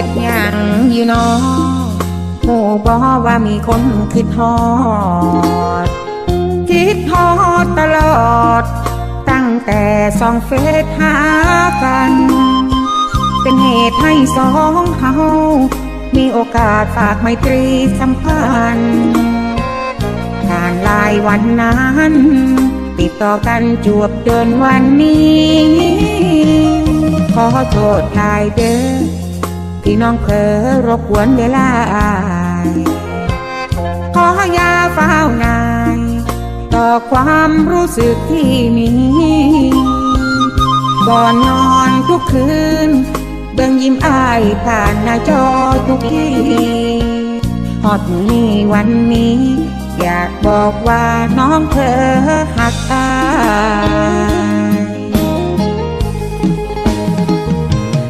ฮ็ดหยังอยู่นอหูบอว่ามีคนคิดฮอด คิดฮอดตลอด ตั้งแต่สองเฟซหากัน เป็นเหตุให้สองเฮามีโอกาสฝากไมตรีสัมพันธ์ผ่านลายวันนั้นติดต่อกันจวบเดินวันนี้ ขอโทษทายเด้อ ที่น้องเผลอรบกวนเวลาอายขอยาเฝ้านาย ต่อความรู้สึกที่มีก่อนนอนทุกคืน เบิ่งยิ้มอายผ่านหน้าจอทุกทีฮอดมือนี้วันนี้ อยากบอกว่าน้องเธอหักอาย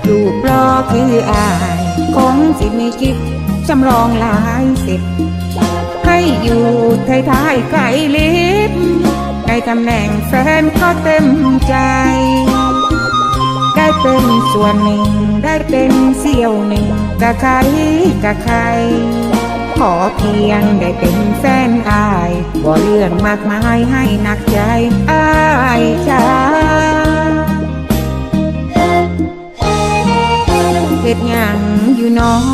รูปรอคืออาย คงสิมีคิดจำลองหลายสิบให้อยู่ท้ายท้ายไกลลิบในตำแหน่งแฟนก็เต็มใจ ได้เป็นส่วนหนึ่งได้เป็นเสี้ยวหนึ่งกะใครกะใคร ขอเพียงได้เป็นแฟนอายบ่เรื่องมากมายให้หนักใจอายจ้า ฮ็ดหยังอยู่น้อง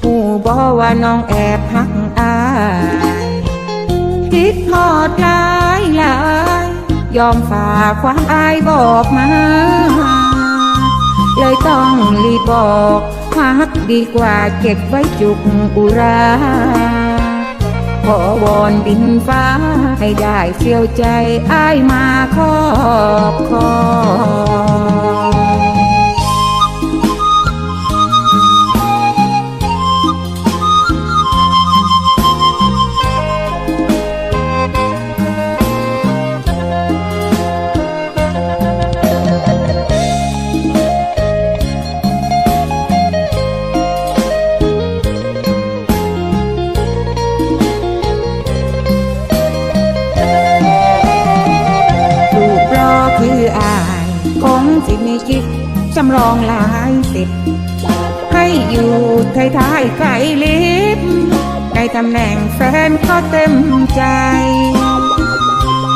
ผู้บ่ว่าน้องแอบหักอายคิดทอดหลายหลายยอมฝ่าความอายบอกมา เลยต้องรีบบอกฮักดีกว่าเก็บไว้จุกอุราขอวอนดินฟ้า ให้ได้เสียวใจอ้ายมาครอบครอง สิมีคิดจำลองหลายสิบให้อยู่ท้ายท้ายไกลลิบในตำแหน่งแฟนก็เต็มใจ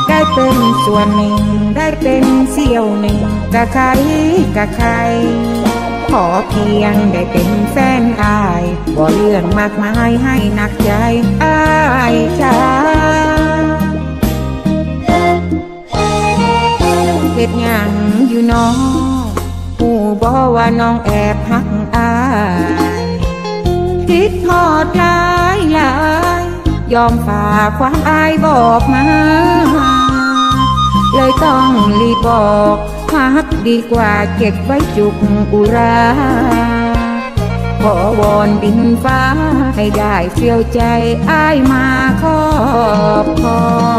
ได้เป็นส่วนหนึ่งได้เป็นเสี้ยวหนึ่งกะใครกะใคร ขอเพียงได้เป็นแฟนอายบ่เรื่องมากมายให้หนักใจอายจ้าเฮ็ดยัง อยู่น้องหูบ่ว่าน้องแอบหักอายคิดทอดลายลาย ยอมฝากความอายบอกมา เลยต้องรีบบอกฮักดีกว่าเก็บไว้จุกอุราขอวอนดินฟ้าให้ได้เฟียวใจอ้ายมาครอบครอง